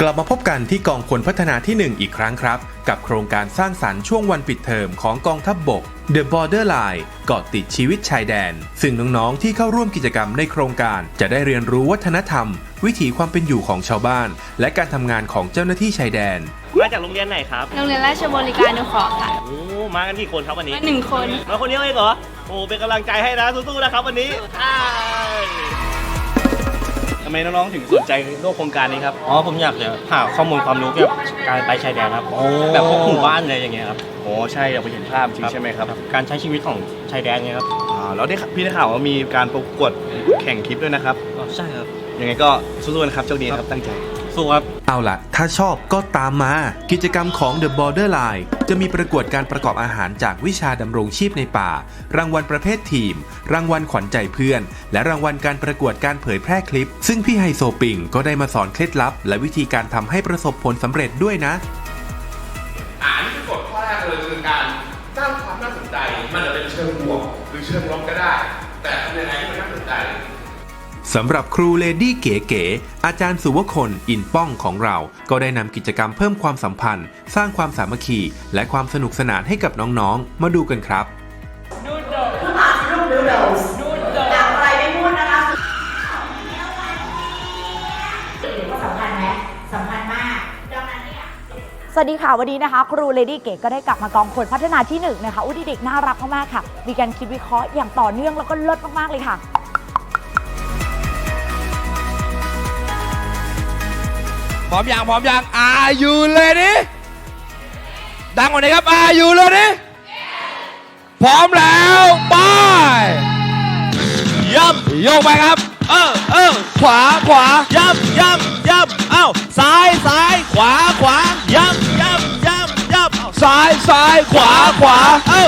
กลับมาพบกันที่กองพลพัฒนาที่ 1 อีกครั้งครับ กับโครงการสร้างสรรค์ช่วงวันปิดเทอมของกองทัพบบก The Border Line เกาะติดชีวิตชายแดน ซึ่งน้องๆที่เข้าร่วมกิจกรรมในโครงการ จะได้เรียนรู้วัฒนธรรม วิถีความเป็นอยู่ของชาวบ้าน และการทำงานของเจ้าหน้าที่ชายแดน มาจากโรงเรียนไหนครับ โรงเรียนราชบริการนุเคราะห์ค่ะโอ้มากันกี่คนครับวันนี้ มาหนึ่งคน มาคนเดียวเองเหรอ โอ้เป็นกำลังใจให้นะสู้ๆนะครับวันนี้อ้ายทำ ไมน้องๆถึงสนใจร่วมโครงการนี้ครับอ๋อผมอยากจะหาข้อมูลความรู้เกี่ยวกับการไปชายแดนครับโอ้แบบพวกหมู่บ้านอะไรอย่างเงี้ยครับโอ้ใช่อยากไปเห็นภาพจริงใช่ไหมครับการใช้ชีวิตของชายแดนเนี่ยครับอ่าแล้วได้พี่ได้ข่าวว่ามีการประกวดแข่งคลิปด้วยนะครับอ๋อใช่ครับยังไงก็สู้ๆนะครับโชคดีครับตั้งใจ สู้ครับ เอาล่ะ ถ้าชอบก็ตามมา กิจกรรมของ The Border Line จะมีประกวดการประกอบอาหารจากวิชาดำรงชีพในป่า รางวัลประเภททีม รางวัลขวัญใจเพื่อน และรางวัลการประกวดการเผยแพร่คลิป ซึ่งพี่ไฮโซปิงก็ได้มาสอนเคล็ดลับ และวิธีการทำให้ประสบผลสำเร็จด้วยนะอ่านี่คือกฎข้อแรกเลยคือการสร้างความน่าสนใจ มันจะเป็นเชิงบวกหรือเชิงลบก็ได้ สำหรับครูเลดี้เก๋ๆอาจารย์สุวคนอินป้องของเรา ก็ได้นำกิจกรรมเพิ่มความสัมพันธ์ สร้างความสามัคคี และความสนุกสนานให้กับน้องๆ มาดูกันครับหรือว่าสำคัญไหมสำคัญมาก ดังนั้นเนี่ย สวัสดีค่ะ วันนี้นะคะ ครูเลดี้เก๋ก็ได้กลับมากองคนพัฒนาที่หนึ่งนะคะอุ้ยเด็กๆน่ารักมากๆค่ะ มีการคิดวิเคราะห์อย่างต่อเนื่องแล้วก็เลิศมากๆเลยค่ะ พร้อมยังพร้อมยัง Are you ready ดังกว่านี้ครับ Are you ready พร้อมแล้วไปย่ำโยกไปครับ เออเออขวาขวาย่ำย่ำย่ำเอ้าซ้ายซ้ายขวาขวาย่ำย่ำย่ำย่ำเอ้าซ้ายซ้ายขวาขวาเอ้า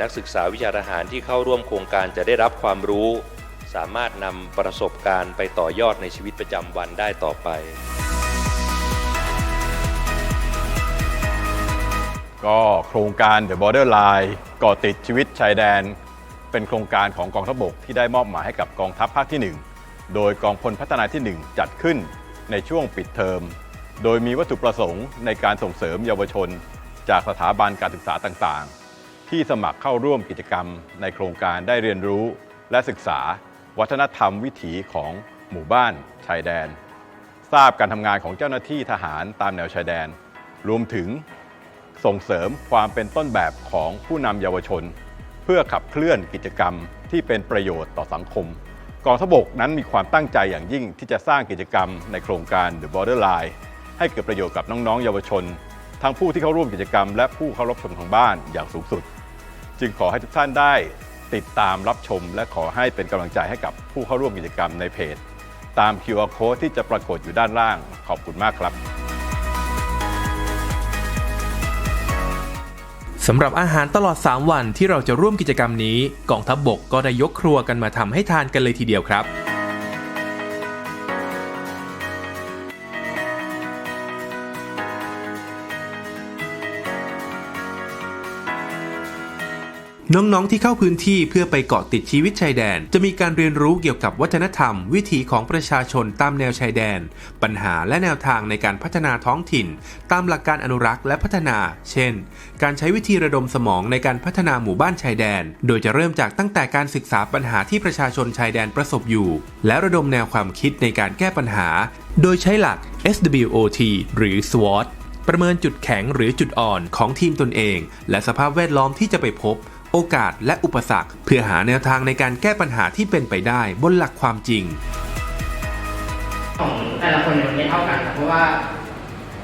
นักศึกษาวิชาทหารที่เข้าร่วมโครงการจะได้รับความรู้ สามารถนำประสบการณ์ไปต่อยอดในชีวิตประจำวันได้ต่อไป ก็โครงการ The Border Line ก่อติดชีวิตชายแดน เป็นโครงการของกองทัพบกที่ได้มอบหมายให้กับกองทัพภาคที่ 1 โดยกองพลพัฒนาที่ 1 จัดขึ้นในช่วงปิดเทอม โดยมีวัตถุประสงค์ในการส่งเสริมเยาวชน จากสถาบันการศึกษาต่างๆ ที่สมัครเข้าร่วมกิจกรรมในโครงการได้เรียนรู้ และศึกษา วัฒนธรรมวิถีของหมู่บ้าน ชายแดน ทราบการทำงานของเจ้าหน้าที่ทหารตามแนวชายแดน รวมถึงส่งเสริมความเป็นต้นแบบของผู้นำเยาวชน เพื่อขับเคลื่อนกิจกรรมที่เป็นประโยชน์ต่อสังคมกองทพบกนั้นมีความตั้งใจอย่างยิ่งที่จะสร้างกิจกรรมในโครงการ The Border Line ให้เกิดประโยชน์กับน้องๆ เยาวชน ทั้งผู้ที่เข้าร่วมกิจกรรมและผู้เข้ารับชมทางบ้านอย่างสูงสุด จึงขอให้ทุกท่านได้ติดตามรับชม และขอให้เป็นกำลังใจให้กับผู้เข้าร่วมกิจกรรมในเพจ ตาม QR Code ที่จะปรากฏอยู่ด้านล่าง ขอบคุณมากครับสำหรับอาหารตลอด 3 วันที่เราจะร่วมกิจกรรมนี้ กองทัพบบกก็ได้ยกครัวกันมาทำให้ทานกันเลยทีเดียวครับ น้องๆที่เข้าพื้นที่เพื่อไปเกาะติดชีวิตชายแดน จะมีการเรียนรู้เกี่ยวกับวัฒนธรรม วิถีของประชาชนตามแนวชายแดน ปัญหาและแนวทางในการพัฒนาท้องถิ่น ตามหลักการอนุรักษ์และพัฒนา เช่น การใช้วิธีระดมสมองในการพัฒนาหมู่บ้านชายแดน โดยจะเริ่มจากตั้งแต่การศึกษาปัญหาที่ประชาชนชายแดนประสบอยู่ และระดมแนวความคิดในการแก้ปัญหา โดยใช้หลัก SWOT หรือ SWOT ประเมินจุดแข็งหรือจุดอ่อนของทีมตนเอง และสภาพแวดล้อมที่จะไปพบ อกาสและอุปสรรค เพื่อหาแนวทางในการแก้ปัญหาที่เป็นไปได้บนหลักความจริงของแต่ละคนมันไม่เท่ากันครับเพราะว่า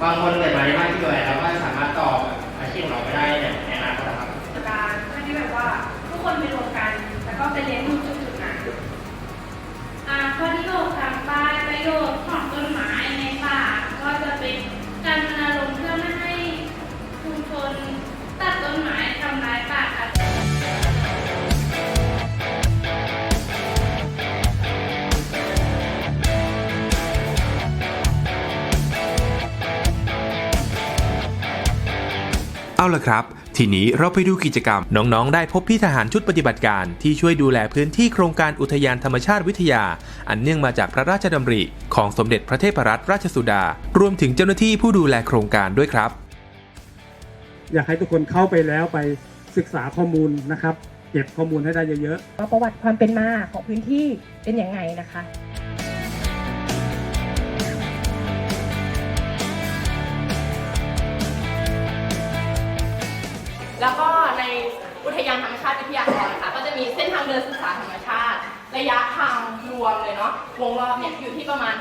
บางคนเกิดมาในบ้านที่รวยแล้วก็สามารถตอบ เอาล่ะครับ ทีนี้เราไปดูกิจกรรม น้องๆ ได้พบพี่ทหารชุดปฏิบัติการที่ช่วยดูแลพื้นที่โครงการอุทยานธรรมชาติวิทยา อันเนื่องมาจากพระราชดำริ ของสมเด็จพระเทพรัตนราชสุดา รวมถึงเจ้าหน้าที่ผู้ดูแลโครงการด้วยครับ อยากให้ทุกคนเข้าไปแล้วไปศึกษาข้อมูลนะครับ เก็บข้อมูลให้ได้เยอะๆประวัติความเป็นมาของพื้นที่เป็นยังไงนะคะ แล้วก็ในอุทยานธรรมชาติวิทยากรค่ะก็จะมีเส้นทางเดินศึกษาธรรมชาติ ระยะทางรวมเลยเนาะวงรอบเนี่ยอยู่ที่ประมาณ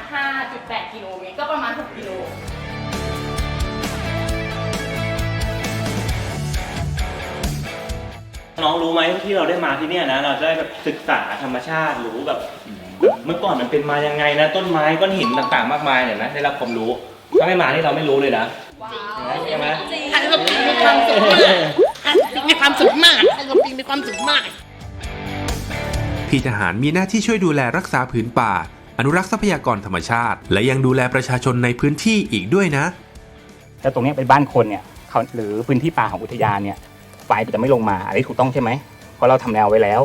5.8 กิโลเมตรก็ประมาณ 6 กิโลน้องรู้ไหมที่เราได้มาที่เนี่ยนะ เราจะได้แบบศึกษาธรรมชาติรู้แบบแบบเมื่อก่อนมันเป็นมายังไงนะ ต้นไม้ก้อนหินต่างๆ มากมายเนี่ยนะได้รับความรู้ถ้าไม่มาที่เราไม่รู้เลยนะใช่ไหมอันนี้ก็มีความสุข มากอันนี้มีความสุขมากอันนี้มีความสุขมาก พี่ทหารมีหน้าที่ช่วยดูแลรักษาผืนป่า อนุรักษ์ทรัพยากรธรรมชาติ และยังดูแลประชาชนในพื้นที่อีกด้วยนะ แล้วตรงเนี้ยเป็นบ้านคนเนี่ยเขาหรือพื้นที่ป่าของอุทยานเนี่ยไฟจะไม่ลงมาอันนี้ถูกต้องใช่ไหมเพราะเราทำแนวไว้แล้ว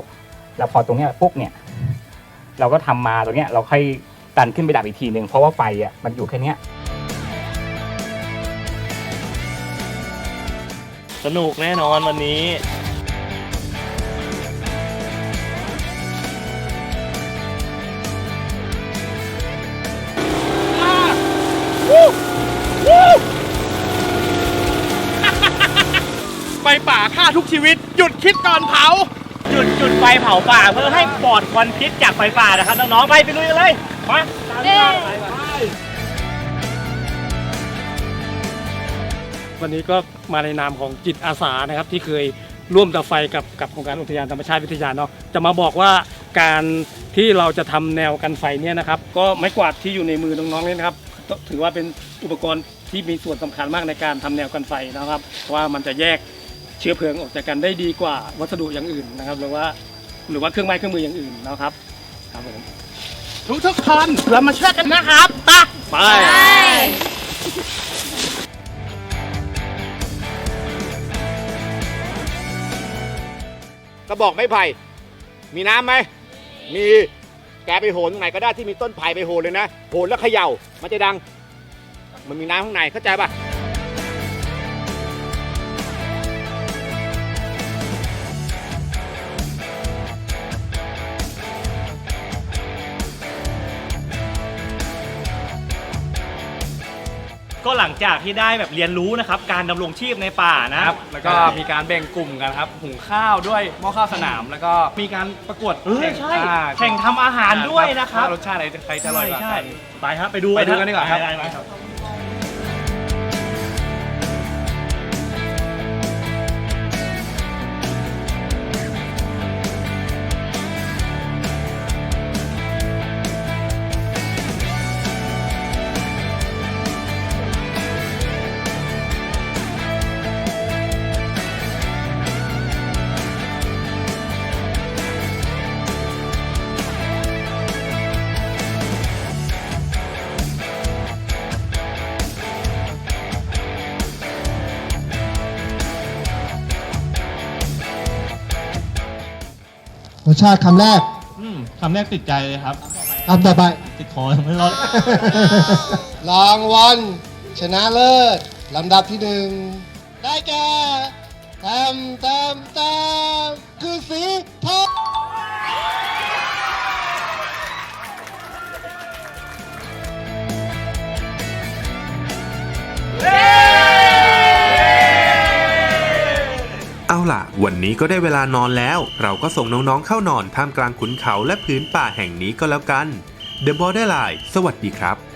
แล้วพอตรงเนี้ยปุ๊บเนี่ย เราก็ทำมาตรงเนี้ยเราค่อยดันขึ้นไปดับอีกทีหนึ่งเพราะว่าไฟอะมันอยู่แค่เนี้ย สนุกแน่นอนวันนี้ ไฟป่าฆ่าทุกชีวิต หยุดคิดก่อนเผา หยุดจุดไฟเผาป่าเพื่อให้ปลอดควันพิษจากไฟป่านะครับน้องๆไปไปลุยกันเลยมาตามที่มาไปไป วันนี้ก็มาในนามของจิตอาสานะครับที่เคยร่วมกับไฟกับกับโครงการอุทยานธรรมชาติวิทยาเนาะจะมาบอกว่าการที่เราจะทำแนวกันไฟเนี่ยนะครับก็ไม้กวาดที่อยู่ในมือน้องๆเนี่ยนะครับก็ถือว่าเป็นอุปกรณ์ที่มีส่วนสำคัญมากในการทำแนวกันไฟนะครับเพราะว่ามันจะแยกเชื้อเพลิงออกจากกันได้ดีกว่าวัสดุอย่างอื่นนะครับ หรือว่าหรือว่าเครื่องไม้เครื่องมืออย่างอื่นนะครับครับผมทุกทุกๆคนเรามาช่วยกันนะครับไปไป กระบอกไม้ไผ่มีน้ำไหมมีแกไปโหนตรงไหนก็ได้ที่มีต้นไผ่ไปโหนเลยนะโหนแล้วเขย่ามันจะดัง มันมีน้ำข้างในเข้าใจป่ะ ก็หลังจากที่ได้แบบเรียนรู้นะครับการดำรงชีพในป่านะครับ แล้วก็มีการแบ่งกลุ่มกันครับหุงข้าวด้วยหม้อข้าวสนาม แล้วก็มีการประกวดเออแข่งใช่อ่าแข่งทำอาหารด้วยนะครับ ว่ารสชาติอะไรใครจะอร่อยกว่าใช่กันไปครับไปดูไปดูกันดีกว่าครับได้ๆค ชาติคำแรกคำแรกติดใจเลยครับ คำต่อไป ติดคอไม่รอด รางวัลชนะเลิศลำดับที่หนึ่งได้แก่แตมแตมแตมคือสีทอง เอาล่ะ วันนี้ก็ได้เวลานอนแล้ว เราก็ส่งน้องๆเข้านอนท่ามกลางขุนเขาและพื้นป่าแห่งนี้ก็แล้วกัน The Borderline สวัสดีครับ